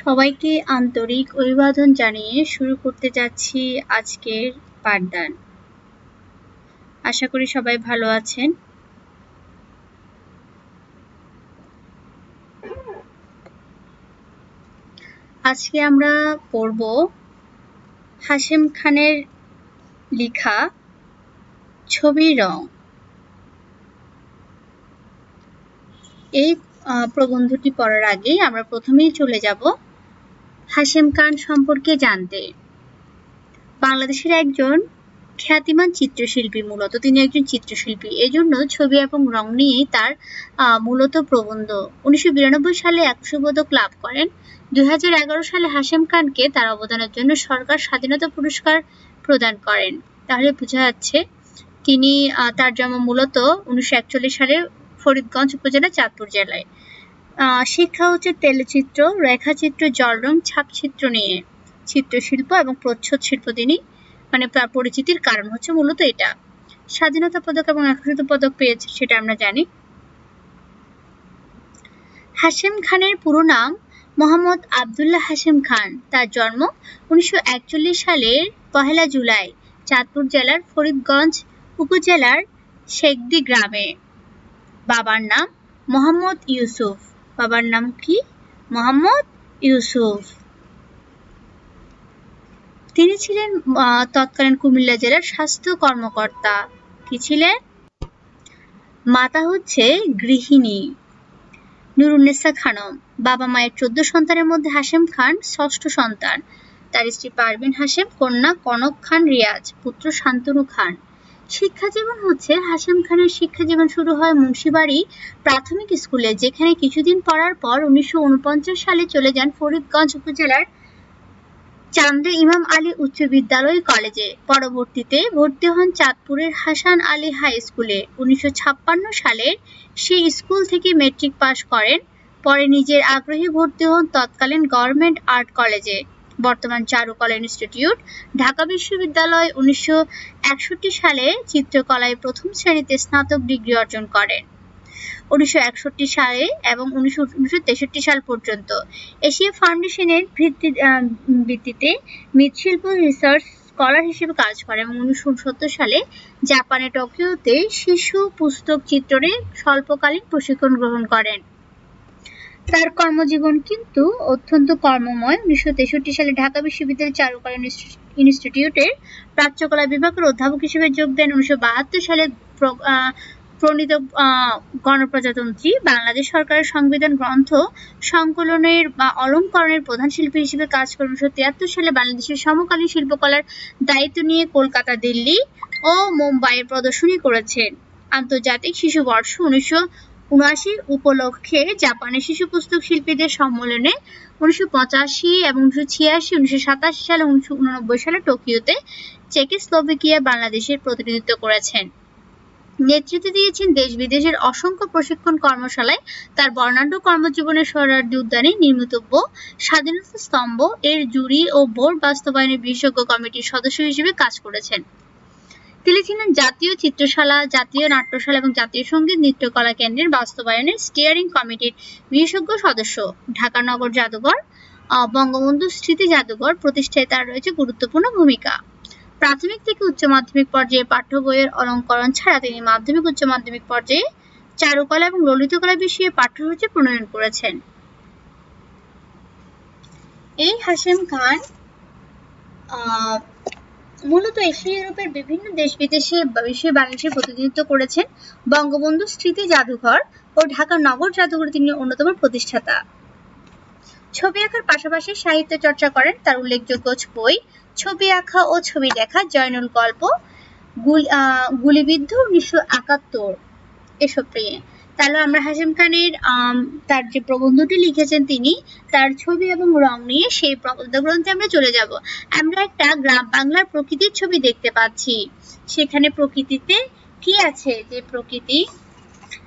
সবাইকে আন্তরিক অভিবাদন জানিয়ে শুরু করতে যাচ্ছি আজকের পাঠদান। আশা করি সবাই ভালো আছেন। আজকে আমরা পড়ব হাশেম খানের লেখা ছবি রং। এই প্রবন্ধটি পড়ার আগে আমরা প্রথমেই চলে যাব হাশেম খান সম্পর্কে জানতে। বাংলাদেশের একজন খ্যাতিমান চিত্রশিল্পী, মূলত তিনি একজন চিত্রশিল্পী। এজন্য ছবি এবং রং নিয়েই তার মূলত প্রবন্ধ। উনিশশো বিরানব্বই সালে একশো পদক লাভ করেন। দুই হাজার এগারো সালে হাশেম খানকে তার অবদানের জন্য সরকার স্বাধীনতা পুরস্কার প্রদান করেন। তাহলে বোঝা যাচ্ছে, তিনি তার জন্ম মূলত উনিশশো একচল্লিশ সালে ফরিদগঞ্জ উপজেলা চাঁদপুর জেলায়। শিক্ষা হচ্ছে তেলচিত্র, রেখাচিত্র জলরং ছাপচিত্র নিয়ে চিত্রশিল্প এবং প্রচ্ছদ শিল্প তিনি মানে পরিচিতির কারণ হচ্ছে মূলত এটা। স্বাধীনতা পদক এবং একাশিত পদক পেয়েছে সেটা আমরা জানি। হাশেম খানের পুরো নাম মোহাম্মদ আবদুল্লাহ হাশেম খান। তার জন্ম উনিশশো একচল্লিশ সালের পহেলা জুলাই চাঁদপুর জেলার ফরিদগঞ্জ উপজেলার শেখদি গ্রামে। বাবার নাম মোহাম্মদ ইউসুফ। বাবার নাম কি? মোহাম্মদ ইউসুফ। তিনি ছিলেন তৎকালীন কুমিল্লা জেলার স্বাস্থ্য কর্মকর্তা। কি ছিলেন? মাতা হচ্ছে গৃহিণী নুরুন্নেসা খানম। বাবা মায়ের চোদ্দ সন্তানের মধ্যে হাশেম খান ষষ্ঠ সন্তান। তার স্ত্রী পারভিন হাশেম, কন্যা কনক খান রিয়াজ, পুত্র শান্তনু খান। শিক্ষা জীবন হচ্ছে হাশেম খানের শিক্ষা জীবন শুরু হয় মুন্সিবাড়ি প্রাথমিক স্কুলে, যেখানে কিছুদিন পড়ার পর উনিশশো উনপঞ্চাশ সালে চলে যান ফরিদগঞ্জ উপজেলার চান্দে ইমাম আলী উচ্চ বিদ্যালয় কলেজে। পরবর্তীতে ভর্তি হন চাঁদপুরের হাসান আলী হাই স্কুলে। উনিশশো ছাপ্পান্ন সালে সেই স্কুল থেকে মেট্রিক পাশ করেন, পরে নিজের আগ্রহে ভর্তি হন তৎকালীন গভর্নমেন্ট আর্ট কলেজে। বর্তমান চারুকলা ইনস্টিটিউট, ঢাকা বিশ্ববিদ্যালয় উনিশশো একষট্টি সালে চিত্রকলায় প্রথম শ্রেণীতে স্নাতক ডিগ্রি অর্জন করেন। উনিশশো একষট্টি সালে এবং উনিশশো সাল পর্যন্ত এশিয়া ফাউন্ডেশনের ভিত্তিতে মৃৎশিল্প রিসার্চ স্কলার হিসেবে কাজ করেন এবং উনিশশো উনসত্তর সালে জাপানে টোকিওতে শিশু পুস্তক চিত্রণে স্বল্পকালীন প্রশিক্ষণ গ্রহণ করেন। তার কর্মজীবন কিন্তু অত্যন্ত কর্মময়। উনিশশো তেষট্টি সালে ঢাকা বিশ্ববিদ্যালয়ের চারুকলা ইনস্টিটিউটের প্রাচ্যকলা বিভাগের অধ্যাপক হিসেবে যোগ দেন উনিশশো বাহাত্তর সালে প্রণীত গণপ্রজাতন্ত্রী। বাংলাদেশ সরকারের সংবিধান গ্রন্থ সংকলনের বা অলঙ্করণের প্রধান শিল্পী হিসেবে কাজ করে উনিশশো তিয়াত্তর সালে বাংলাদেশের সমকালীন শিল্পকলার দায়িত্ব নিয়ে কলকাতা, দিল্লি ও মুম্বাইয়ে প্রদর্শনী করেছেন। আন্তর্জাতিক শিশু বর্ষ উনিশশো উনআশি উপলক্ষে জাপানের শিশু পুস্তক শিল্পীদের সম্মেলনে উনিশশো পঁচাশি এবং উনিশশো ছিয়াশি, উনিশশো সাতাশি সালে উনিশশো উননব্বই সালে টোকিওতে চেকেস্লোভাকিয়া বাংলাদেশের প্রতিনিধিত্ব করেছেন। নেতৃত্ব দিয়েছেন দেশ বিদেশের অসংখ্য প্রশিক্ষণ কর্মশালায়। তার বর্ণাঢ্য কর্মজীবনের সোহরাওয়ার্দী উদ্যানে নির্মিতব্য স্বাধীনতা স্তম্ভ, এর জুরি ও বোর্ড বাস্তবায়নের বিশেষজ্ঞ কমিটির সদস্য হিসেবে কাজ করেছেন। তিনি ছিলেন জাতীয় চিত্রশালা, জাতীয় নাট্যশালা এবং জাতীয় সংগীত নৃত্যকলা কেন্দ্রের বাস্তবায়নের স্টিয়ারিং কমিটির বিশেষজ্ঞ সদস্য। ঢাকা নগর জাদুঘর বঙ্গবন্ধু স্মৃতি জাদুঘর প্রতিষ্ঠায় তার রয়েছে গুরুত্বপূর্ণ ভূমিকা। প্রাথমিক থেকে উচ্চ মাধ্যমিক পর্যায়ে পাঠ্য বইয়ের অলঙ্করণ ছাড়া তিনি মাধ্যমিক, উচ্চ মাধ্যমিক পর্যায়ে চারুকলা এবং ললিতকলা বিষয়ে পাঠ্যসূচি প্রণয়ন করেছেন। এই হাশেম খান মূলত এশিয়া ইউরোপের বিভিন্ন দেশ বিদেশে বিশ্বে বাংলাদেশের প্রতিনিধিত্ব করেছেন বঙ্গবন্ধু স্মৃতি জাদুঘর ও ঢাকা নগর জাদুঘর তিনি অন্যতম প্রতিষ্ঠাতা। ছবি আঁকার পাশাপাশি সাহিত্য চর্চা করেন তার উল্লেখযোগ্য বই ছবি আঁকা ও ছবি দেখা, জয়নুল গল্প গুলিবিদ্ধ উনিশশো একাত্তর। এসব পেয়ে তাহলে আমরা হাসিম খানের তার যে প্রবন্ধটি লিখেছেন তিনি, তার ছবি এবং রং নিয়ে সেই প্রবন্ধ গ্রন্থে আমরা চলে যাব। আমরা একটা গ্রাম বাংলার প্রকৃতির ছবি দেখতে পাচ্ছি। সেখানে প্রকৃতিতে কি আছে? যে প্রকৃতি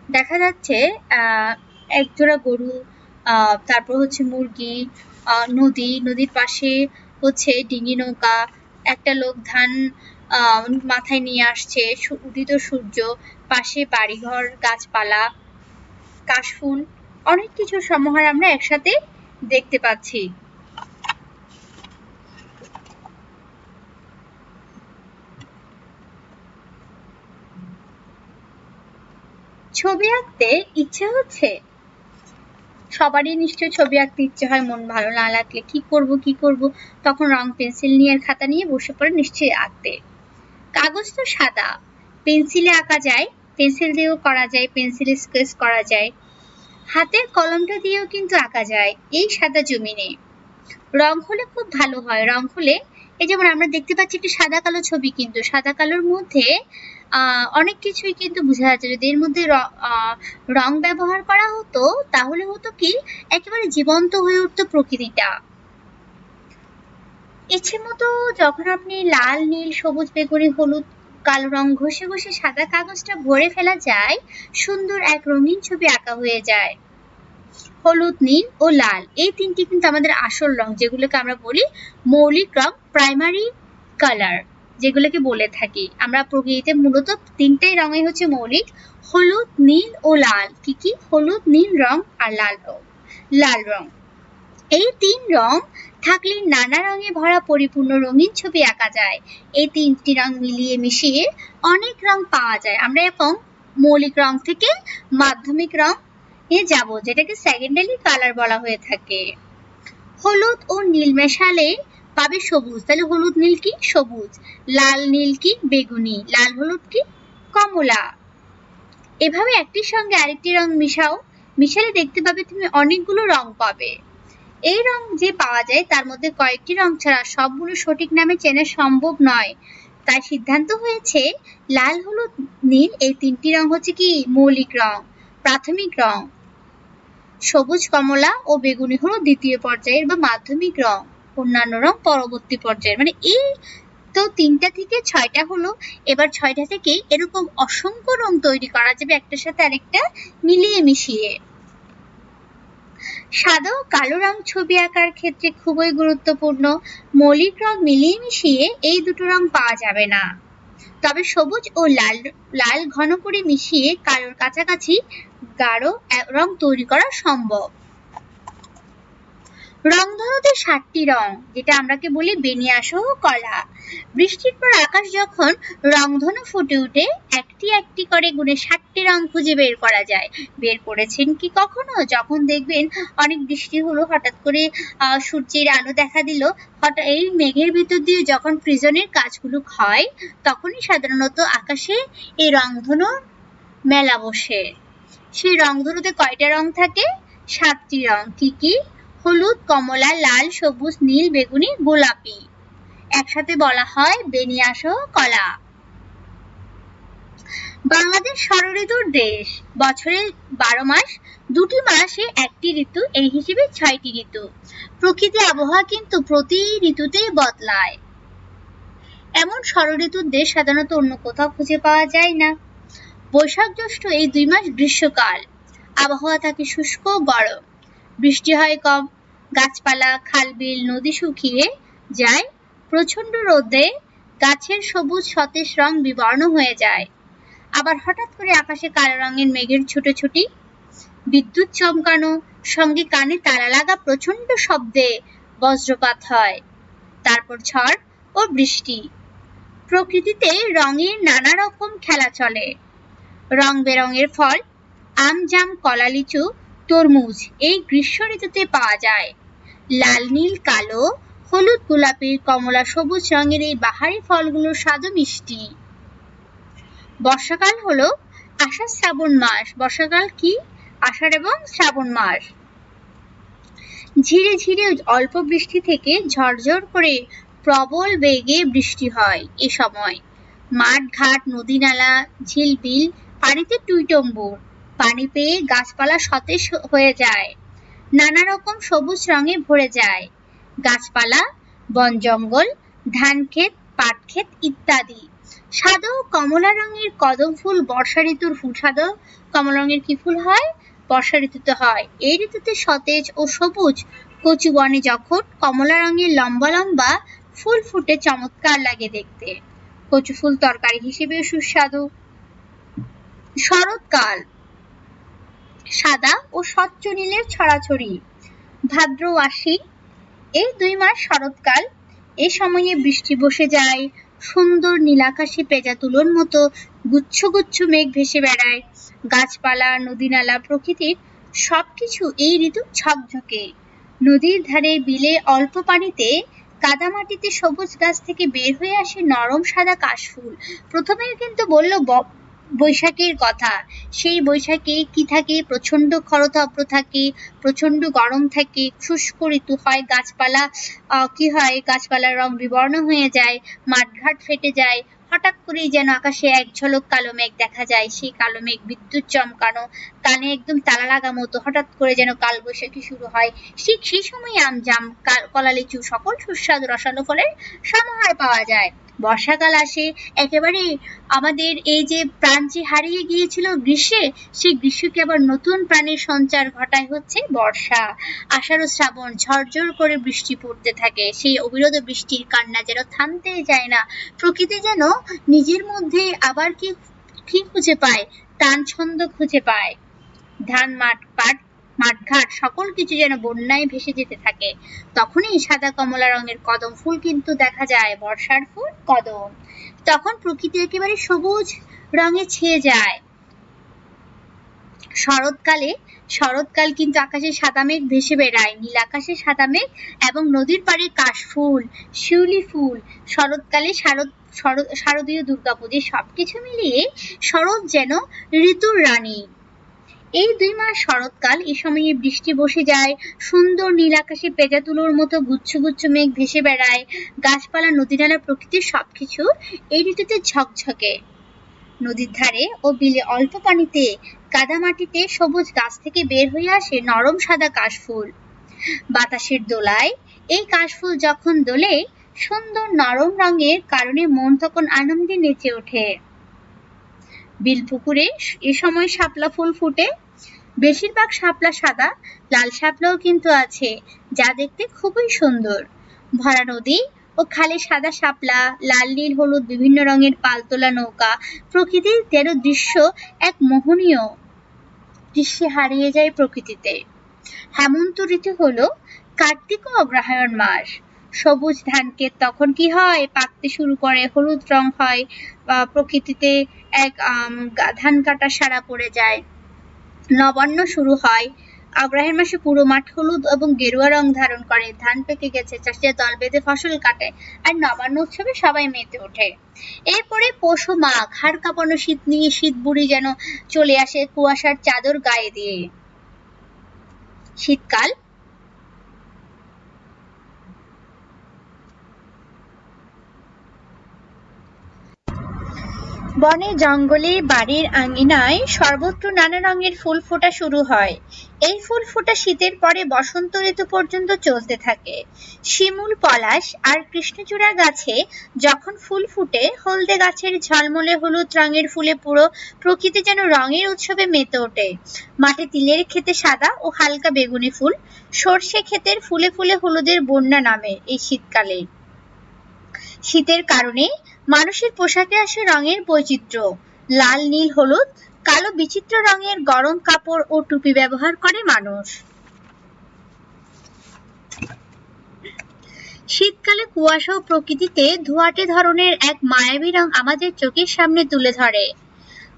দেখা যাচ্ছে আহ একজোড়া গরু আহ তারপর হচ্ছে মুরগি আহ নদী, নদীর পাশে হচ্ছে ডিঙি নৌকা, একটা লোক ধান মাথায় নিয়ে আসছে উদিত সূর্য, পাশে বাড়িঘর, গাছপালা, কাশফুল, অনেক কিছুর সমাহার আমরা একসাথে দেখতে পাচ্ছি। ছবি আঁকতে ইচ্ছে হচ্ছে? সবারই নিশ্চয়ই ছবি আঁকতে ইচ্ছে হয়, মন ভালো না লাগলে কি করব কি করব? তখন রং পেন্সিল নিয়ে খাতা নিয়ে বসে পড়ে নিশ্চয়ই আঁকতে। কাগজ তো সাদা। পেন্সিলে আঁকা যায়, পেন্সিল দিয়েও করা যায়, পেন্সিলে স্কেচ করা যায়। হাতের কলমটা দিয়েও কিন্তু আঁকা যায়, এই সাদা জমিনে। রং হলে খুব ভালো হয়, রং হলে এই যেমন আমরা দেখতে পাচ্ছি একটি সাদা কালো ছবি কিন্তু, সাদা কালোর মধ্যে অনেক কিছুই কিন্তু বোঝা যাচ্ছে। যদি এর মধ্যে রং ব্যবহার করা হতো, তাহলে হতো কি, একেবারে জীবন্ত হয়ে উঠতো প্রকৃতিটা। ইচ্ছে মতো যখন আপনি লাল, নীল, সবুজ, বেগুনি, হলুদ, কালো রং ঘষে ঘষে সাদা কাগজটা ভরে ফেলা যায়, সুন্দর এক রঙিন ছবি আঁকা হয়ে যায়। হলুদ, নীল ও লাল, এই তিনটি কিন্তু আমাদের আসল রং, যেগুলোকে আমরা বলি মৌলিক রং, প্রাইমারি কালার, যেগুলোকে বলে থাকি। আমরা প্রকৃতিতে মূলত তিনটাই রঙই হচ্ছে মৌলিক, হলুদ, নীল ও লাল। কি কি? হলুদ, নীল রং আর লাল রং। লাল রং। এই তিন রং থাকলে নানা রঙে ভরা পরিপূর্ণ রঙিন ছবি আঁকা যায়। এই তিনটি রং মিলিয়ে মিশিয়ে অনেক রং পাওয়া যায়। আমরা এখন মৌলিক রং থেকে মাধ্যমিক রং এ যাব, যেটাকে সেকেন্ডারি কালার বলা হয়ে থাকে। হলুদ ও নীল মেশালে পাবে সবুজ। তাহলে হলুদ নীল কি? সবুজ। লাল নীল কি? বেগুনি। লাল হলুদ কি? কমলা। এভাবে একটির সঙ্গে আরেকটি রং মিশাও। মিশালে দেখতে পাবে তুমি অনেকগুলো রং পাবে। এই রং যে পাওয়া যায়, তার মধ্যে কয়েকটি রং ছাড়া সবগুলো সঠিক নামে চেনা সম্ভব নয়। তাই সিদ্ধান্ত হয়েছে, লাল, হলুদ, নীল, এই তিনটি রং হচ্ছে কি? মৌলিক রং, প্রাথমিক রং। সবুজ, কমলা ও বেগুনি হলো দ্বিতীয় পর্যায়ের বা মাধ্যমিক রং, অন্যান্য রং পরবর্তী পর্যায়ের। মানে এই তো তিনটা থেকে ছয়টা হলো, এবার ছয়টা থেকে এরকম অসংখ্য রং তৈরি করা যাবে একটার সাথে আরেকটা মিলিয়ে মিশিয়ে। সাদা ও কালো রং ছবি আঁকার ক্ষেত্রে খুবই গুরুত্বপূর্ণ। মৌলিক রং মিলিয়ে মিশিয়ে এই দুটো রং পাওয়া যাবে না। তবে সবুজ ও লাল লাল ঘন করে মিশিয়ে কালোর কাছাকাছি গাঢ় রং তৈরি করা সম্ভব। রংধনুতে সাতটি রং, যেটা আমরাকে বলি বেনিয়াসহ কলা। বৃষ্টির পর আকাশ যখন রংধনু ফুটে উঠে, একটি একটি করে গুণে সাতটি রং খুঁজে বের করা যায়। বের করেছেন কি কখনো? যখন দেখবেন অনেক বৃষ্টি হলো, হঠাৎ করে সূর্যের আলো দেখা দিল, হঠাৎ এই মেঘের ভিতর দিয়ে যখন প্রিজনের কাজগুলো হয়, তখনই সাধারণত আকাশে এই রংধনু মেলা বসে। সেই রংধনুতে কয়টা রং থাকে? সাতটি রং। কি কি? হলুদ, কমলা, লাল, সবুজ, নীল, বেগুনি, গোলাপি। একসাথে বলা হয় বেনিয়াস কলা। বাংলাদেশ ষড়ঋতুর দেশ। বছরে বারো মাস, দুটি মাসে একটি ঋতু, এই হিসেবে ছয়টি ঋতু। প্রকৃতি আবহাওয়া কিন্তু প্রতি ঋতুতেই বদলায়। এমন ষড়ঋতুর দেশ সাধারণত অন্য কোথাও খুঁজে পাওয়া যায় না। বৈশাখ জ্যৈষ্ঠ এই দুই মাস গ্রীষ্মকাল। আবহাওয়া থাকে শুষ্ক গরম। বৃষ্টি হয় কম গাছপালা খাল বিল নদী শুকিয়ে যায়। প্রচণ্ড রোদে গাছের সবুজ, সতেজ রং বিবর্ণ হয়ে যায়। আবার হঠাৎ করে আকাশে কালো রঙের মেঘের ছুটোছুটি, বিদ্যুৎ চমকানো, সঙ্গে কানে তালা লাগা প্রচণ্ড শব্দে বজ্রপাত হয়। তারপর ঝড় ও বৃষ্টি। প্রকৃতিতে রঙের নানা রকম খেলা চলে। রং বেরঙের ফল আম জাম কলা লিচু তরমুজ এই গ্রীষ্ম ঋতুতে পাওয়া যায়। লাল, নীল, কালো, হলুদ, গোলাপি, কমলা, সবুজ রঙের এই বাহারি ফলগুলোর স্বাদও মিষ্টি। বর্ষাকাল হলো আষাঢ় শ্রাবণ মাস। বর্ষাকাল কি? আষাঢ় এবং শ্রাবণ মাস। ঝিরে ঝিরে অল্প বৃষ্টি থেকে ঝরঝর করে প্রবল বেগে বৃষ্টি হয় এ সময়। মাঠ ঘাট নদী নালা ঝিল বিল পানিতে টুইটম্বুর। পানি পেয়ে গাছপালা সতেজ হয়ে যায়। নানা রকম সবুজ রঙে ভরে যায়। গাছপালা, বন জঙ্গল, ধান ক্ষেত, পাট ক্ষেত ইত্যাদি। সাদা কমলা রঙের কদম ফুল বর্ষা ঋতুর ফুল। সাদা কমলা রঙের কি ফুল হয়? বর্ষা ঋতুতে হয়। এই ঋতুতে সতেজ ও সবুজ। কচু বনে যখন কমলা রঙের লম্বা লম্বা ফুল ফুটে, চমৎকার লাগে দেখতে। কচু ফুল তরকারি হিসেবে সুস্বাদু। শরৎকাল সাদা ও স্বচ্ছ নীলের ছড়াছড়ি। ভাদ্র আশ্বিন এই দুই মাস শরৎকাল। এ সময়ে বৃষ্টি বসে যায়, সুন্দর নীলাকাশে পেঁজা তুলোর মতো গুচ্ছ গুচ্ছ মেঘ ভেসে বেড়ায়। গাছপালা নদী নালা প্রকৃতির সবকিছু এই ঋতু ঝকঝকে। নদীর ধারে বিলে অল্প পানিতে কাদামাটিতে সবুজ গাছ থেকে বের হয়ে আসে নরম সাদা কাশফুল। প্রথমেই কিন্তু বলল বৈশাখীর কথা। সেই বৈশাখে কি থাকে? প্রচণ্ড খরতাপ্র থাকে প্রচণ্ড গরম থাকে, শুষ্ক ঋতু হয়, গাছপালা কি হয়? গাছপালার রং বিবর্ণ হয়ে যায়, মাঠঘাট ফেটে যায়। হঠাৎ করেই যেন আকাশে এক ঝলক কালো মেঘ দেখা যায়। সেই কালো মেঘ বিদ্যুৎ চমকানো, কানে একদম তালা লাগা মতো হঠাৎ করে যেন কালবৈশাখী শুরু হয়। ঠিক সেই সময় আম জাম কলা লিচু সকল সুস্বাদু রসালো ফলের সমাহার পাওয়া যায়। বর্ষাকাল আসে, একেবারে আমাদের এই যে প্রাণ যে হারিয়ে গিয়েছিল গ্রীষ্মে, সেই গ্রীষ্মকে আবার নতুন প্রাণের সঞ্চার ঘটায় হচ্ছে বর্ষা। আষাঢ় শ্রাবণ ঝরঝর করে বৃষ্টি পড়তে থাকে, সেই অবিরত বৃষ্টির কান্না যেন থামতেই যায় না। প্রকৃতি যেন নিজের মধ্যে আবার কি কি খুঁজে পায়? টান ছন্দ খুঁজে পায়। ধান মাঠ পাট মাঠঘাট সকল কিছু যেন বন্যায় ভেসে যেতে থাকে। তখনই সাদা কমলা রঙের কদম ফুল কিন্তু দেখা যায়, বর্ষার ফুল কদম। তখন প্রকৃতি একেবারে সবুজ রঙে ছেয়ে যায়। শরৎকালে, শরৎকাল কিন্তু আকাশে সাদা মেঘ ভেসে বেড়ায়। নীল আকাশে সাদা মেঘ এবং নদীর পাড়ে কাশফুল শিউলি ফুল, শরৎকালে শারদ শারদীয় দুর্গাপুজো, সবকিছু মিলিয়ে শরৎ যেন ঋতুর রানী। এই দুই মাস শরৎকাল এই সময়ে বৃষ্টি বসে যায়, সুন্দর নীল আকাশে পেঁজা তুলোর মতো গুচ্ছ গুচ্ছ মেঘ ভেসে বেড়ায়, গাছপালা নদী নালা প্রকৃতির সবকিছু এই ঋতুতে ঝকঝকে। নদীর ধারে ও বিলে অল্প পানিতে কাদামাটিতে সবুজ গাছ থেকে বের হয়ে আসে নরম সাদা কাশফুল। বাতাসের দোলায় এই কাশফুল যখন দোলে, সুন্দর নরম রঙের কারণে মন তখন আনন্দে নেচে ওঠে। বিল পুকুরে এ সময় শাপলা ফুল ফুটে। বেশিরভাগ শাপলা সাদা, লাল শাপলাও কিন্তু আছে, যা দেখতে খুবই সুন্দর। ভরা নদী ও খালে সাদা শাপলা, লাল, নীল, হলুদ, বিভিন্ন রঙের পালতোলা নৌকা প্রকৃতির তেরো দৃশ্য এক মোহনীয় দৃশ্যে হারিয়ে যায় প্রকৃতিতে। হেমন্ত ঋতু হলো কার্তিক ও অগ্রহায়ণ মাস। সবুজ ধান ক্ষেত তখন কি হয়? পাকতে শুরু করে, হলুদ রং হয় প্রকৃতিতে এক ধান কাটা সারা পড়ে যায়। নবান্ন শুরু হয়। অগ্রহায়ণ মাসে পুরো মাঠ হলুদ এবং গেরুয়া রং ধারণ করে। ধান পেকে গেছে, চাষিরা দল বেঁধে ফসল কাটে আর নবান্ন উৎসবে সবাই মেতে ওঠে। এরপরে পৌষ মাঘ, হাড় কাঁপানো শীত নিয়ে শীত বুড়ি যেন চলে আসে কুয়াশার চাদর গায়ে দিয়ে। শীতকাল বনে জঙ্গলে বাড়ির আঙিনায় সর্বত্র নানা রঙের ফুল ফোটা শুরু হয়। এই ফুল ফোটা শীতের পরে বসন্ত ঋতু পর্যন্ত চলতে থাকে। শিমুল পলাশ আর কৃষ্ণচূড়া গাছে যখন ফুল ফুটে, হলদে গাছের ঝলমলে হলুদ রঙের ফুলে পুরো প্রকৃতি যেন রঙের উৎসবে মেতে ওঠে। মাঠে তিলের ক্ষেতে সাদা ও হালকা বেগুনি ফুল, সর্ষে ক্ষেতের ফুলে ফুলে হলুদের বন্যা নামে এই শীতকালে। শীতের কারণে মানুষের পোশাকে আসে রঙের বৈচিত্র্য। লাল, নীল, হলুদ, কালো, বিচিত্র রঙের গরম কাপড় ও টুপি ব্যবহার করে মানুষ। শীতকালে কুয়াশা ও প্রকৃতিতে ধোঁয়াটে ধরনের এক মায়াবী রং আমাদের চোখের সামনে তুলে ধরে।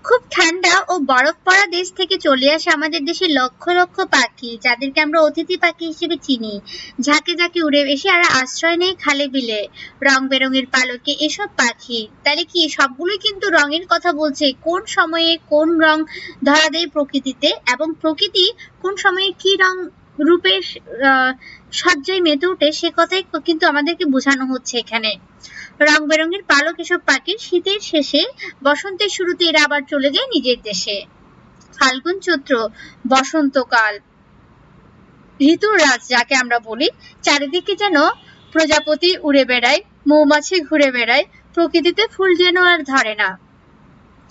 খুব ঠান্ডা ও বরফ পড়া দেশ থেকে চলে আসে আমাদের দেশে লক্ষ লক্ষ পাখি, যাদেরকে আমরা অতিথি পাখি হিসেবে চিনি। ঝাঁকে ঝাঁকে উড়ে এসে আর আশ্রয় নেই খালে বিলে। রং বেরঙের পালকে এসব পাখি, তাহলে কি সবগুলোই কিন্তু রঙের কথা বলছে? কোন সময়ে কোন রং ধরা দেয় প্রকৃতিতে এবং প্রকৃতি কোন সময়ে কি রং রূপে সজ্জায় মেতে ওঠে সে কথাই কিন্তু আমাদেরকে বোঝানো হচ্ছে এখানে। রং বেরঙের পালক এসব পাখি শীতের শেষে, বসন্তের শুরুতে এরা আবার চলে যায় নিজের দেশে। ফাল্গুন চৈত্র, বসন্তকাল। ঋতুর রাজ, যাকে আমরা বলি, চারিদিকে যেন প্রজাপতি উড়ে বেড়ায়, মৌমাছি ঘুরে বেড়ায়, প্রকৃতিতে ফুল যেন আর ধরে না।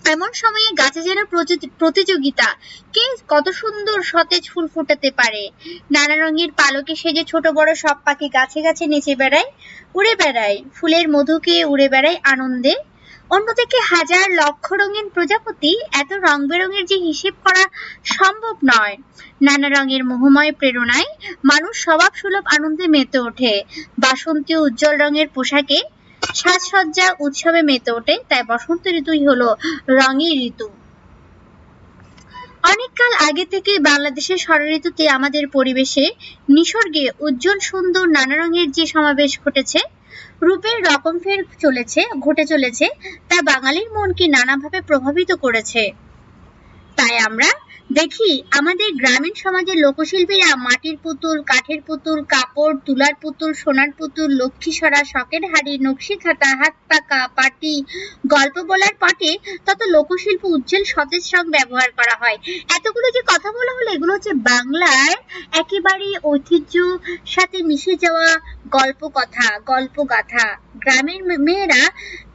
এমন সময়ে গাছে যেন প্রতি- প্রতিযোগিতা কে কত সুন্দর সতেজ ফুল ফোটাতে পারে। নানা রঙের পালকে সেজে ছোট বড় সব পাখি গাছে গাছে নেচে বেড়ায়, উড়ে বেড়ায়, ফুলের মধুকে উড়ে বেড়ায় আনন্দে। অন্যদিকে হাজার লক্ষ রঙিন প্রজাপতি এত রং বেরঙের যে হিসেব করা সম্ভব নয়। নানা রঙের মোহময় প্রেরণায় মানুষ স্বভাব সুলভ আনন্দে মেতে ওঠে। বাসন্তী উজ্জ্বল রঙের পোশাকে সাজসজ্জা উৎসবে মেতে ওঠে, তাই বসন্ত ঋতুই হলো রঙের ঋতু। অনেককাল আগে থেকে বাংলাদেশের ষড়ঋতুতে আমাদের পরিবেশে নিসর্গে উজ্জ্বল, সুন্দর, নানা রঙের যে সমাবেশ ঘটেছে, রূপের রকম ফের চলেছে, ঘটে চলেছে, তা বাঙালির মনকে নানাভাবে প্রভাবিত করেছে। তাই আমরা দেখি, আমাদের গ্রামীণ সমাজের লোকশিল্পীরা মাটির পুতুল, কাঠের পুতুল, কাপড়, তুলার পুতুল, সোনার পুতুল লক্ষ্মীসরা শখের হাড়ি, নকশি খাতা, হাত পাকা, পাটি, গল্প বলার পাটে তত লোকশিল্প উজ্জ্বল সতেজ রং ব্যবহার করা হয়। এতগুলো যে কথা বলা হলো, এগুলো হচ্ছে বাংলার একেবারে ঐতিহ্য সাথে মিশে যাওয়া গল্প কথা, গল্প গাথা। গ্রামের মেয়েরা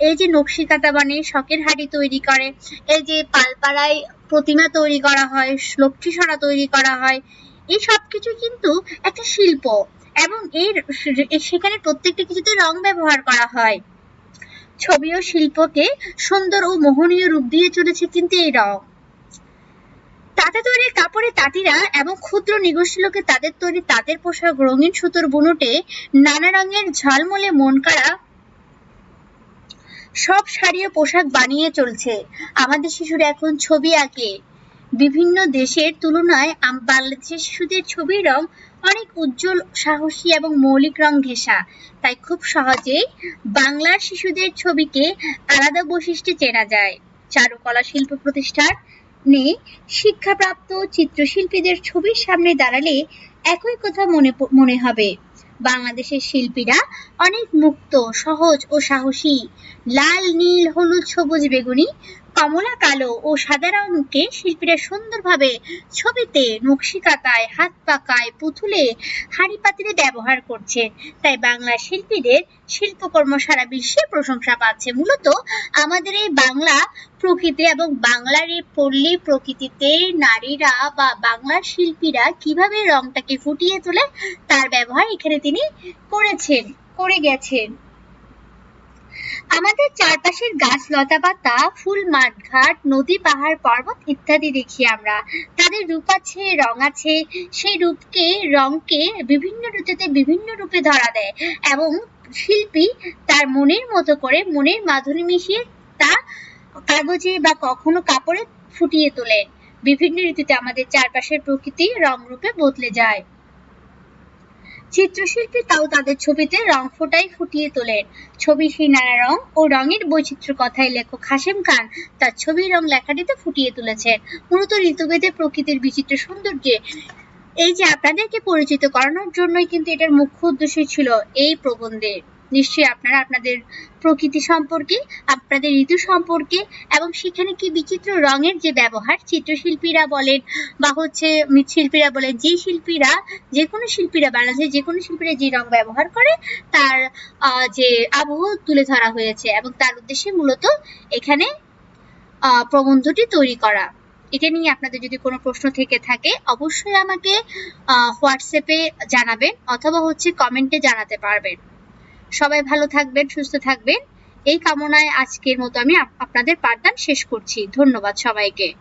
এই যে নকশি কাঁথা বানে শখের হাড়ি তৈরি করে, এই যে পালপাড়ায় প্রতিমা তৈরি করা হয় লক্ষ্মীসরা তৈরি করা হয়, এই সব কিছু কিন্তু একটা শিল্প এবং এর সেখানে প্রত্যেকটা কিছুতে রং ব্যবহার করা হয়। ছবি ও শিল্পকে সুন্দর ও মোহনীয় রূপ দিয়ে চলেছে কিন্তু এই রং। তাঁতে তৈরি কাপড়ে তাঁতিরা এবং ক্ষুদ্র নিগোষ্ঠী লোকে তাদের তৈরি তাঁতের পোশাক, রঙিন সুতোর বুনোটে নানা রঙের ঝলমলে মন কাড়া সব শাড়ি ও পোশাক বানিয়ে চলছে। আমাদের শিশুরা এখন ছবি আঁকে। বিভিন্ন দেশের তুলনায় বাংলাদেশের শিশুদের ছবির রং অনেক উজ্জ্বল, সাহসী এবং মৌলিক রং ঘেঁষা। তাই খুব সহজেই বাংলার শিশুদের ছবিকে আলাদা বৈশিষ্ট্যে চেনা যায়। চারুকলা শিল্প প্রতিষ্ঠান নে শিক্ষাপ্রাপ্ত চিত্রশিল্পীদের ছবির সামনে দাঁড়ালে একই কথা মনে মনে হবে। বাংলাদেশের শিল্পীরা অনেক মুক্ত সহজ ও সাহসী। লাল নীল হলুদ সবুজ বেগুনি কমলা কালো ও সাদা রঙকে শিল্পীরা সুন্দরভাবে ছবিতে নকশি কাঁথায় হাত পাকায়, পুতুলে হাঁড়ি পাতিলে ব্যবহার করছেন তাই বাংলা শিল্পীদের শিল্পকর্ম সারা বিশ্বে প্রশংসা পাচ্ছে। মূলত আমাদের এই বাংলা প্রকৃতি এবং বাংলার এই পল্লী প্রকৃতিতে নারীরা বা বাংলার শিল্পীরা কীভাবে রংটাকে ফুটিয়ে তোলে, তার ব্যবহার এখানে তিনি করেছেন, করে গেছেন। আমাদের চারপাশের গাছ লতা পাতা ফুল মাঠ ঘাট নদী, পাহাড়, পর্বত ইত্যাদি দেখি আমরা। তাদের রূপ আছে, রং আছে। সেই রূপকে, রংকে বিভিন্ন ঋতুতে বিভিন্ন রূপে ধরা দেয় এবং শিল্পী তার মনের মতো করে মনের মাধুরী মিশিয়ে তা কাগজে বা কখনো কাপড়ে ফুটিয়ে তোলেন বিভিন্ন ঋতুতে আমাদের চারপাশের প্রকৃতি রং রূপে বদলে যায়। চিত্রশিল্পী তাও তাদের ছবিতে রং ফোটাই ফুটিয়ে তোলেন। ছবি সেই নানা রং ও রঙের বৈচিত্র্য কথায় লেখক হাসেম খান তার ছবির রং লেখাটিতে ফুটিয়ে তুলেছেন। মূলত ঋতুভেদে প্রকৃতির বিচিত্র সৌন্দর্যে এই যে আপনাদেরকে পরিচিত করানোর জন্যই কিন্তু এটার মুখ্য উদ্দেশ্য ছিল এই প্রবন্ধে। নিশ্চয়ই আপনারা আপনাদের প্রকৃতি সম্পর্কে, আপনাদের ঋতু সম্পর্কে এবং সেখানে কি বিচিত্র রঙের যে ব্যবহার, চিত্রশিল্পীরা বলেন বা হচ্ছে মৃৎশিল্পীরা বলেন, যে শিল্পীরা, যে কোনো শিল্পীরা বাংলাদেশে যে কোনো শিল্পীরা যে রং ব্যবহার করে, তার যে আবহ তুলে ধরা হয়েছে এবং তার উদ্দেশ্যে মূলত এখানে প্রবন্ধটি তৈরি করা। এটা নিয়ে আপনাদের যদি কোনো প্রশ্ন থেকে থাকে, অবশ্যই আমাকে হোয়াটসঅ্যাপে জানাবেন অথবা হচ্ছে কমেন্টে জানাতে পারবেন। সবাই ভালো থাকবেন, সুস্থ থাকবেন। এই কামনায় আজকের মতো আমি আপ- আপনাদের পাঠদান শেষ করছি। ধন্যবাদ সবাইকে।